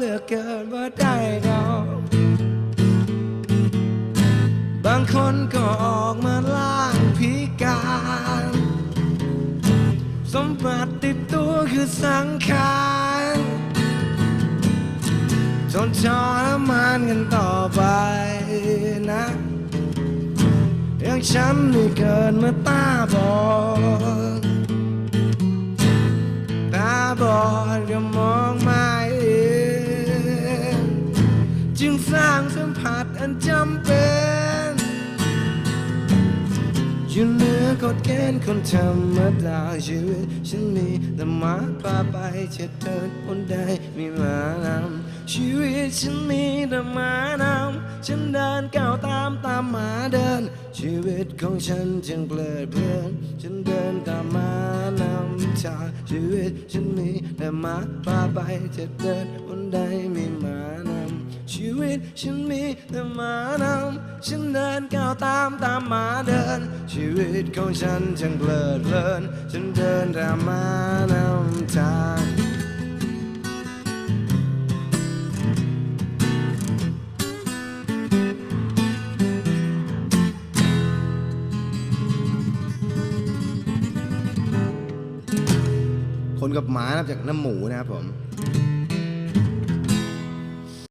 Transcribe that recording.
เลือกิดว่าได้ดอกบางคนก็ออกมาล่างพิการ สมบัติติดตัวคือสังขารจนทรมานกันต่อไปนะอย่างฉันนี่เกิดมาตาบอดตาบอดก็มองม่เจึงสร้างสัมผัสอันจำเป็นอยู่เหนือกฎเกณฑ์คนธรรมดาชีวิตฉันมีแต่หมาป่าไปเช็ดเดินคนใดมีมานำชีวิตฉันมีแต่หมานำฉันเดินก้าวตามตามหมาเดิน ชีวิตของฉันจึงเพลิดเพลินฉันเดินตามมานำทางชีวิตฉันมีแต่หมาป่าไปเช็ดเดินคนใดมีมานำ ตฉันมีแต่หมานำฉันเดินก้าวตามตามหมาเดิน ชีวิตของฉันช่างเพลิดเพลิน ฉันเดินตามหมานำทางคนกับหมานะครับจากน้ำหมูนะครับผม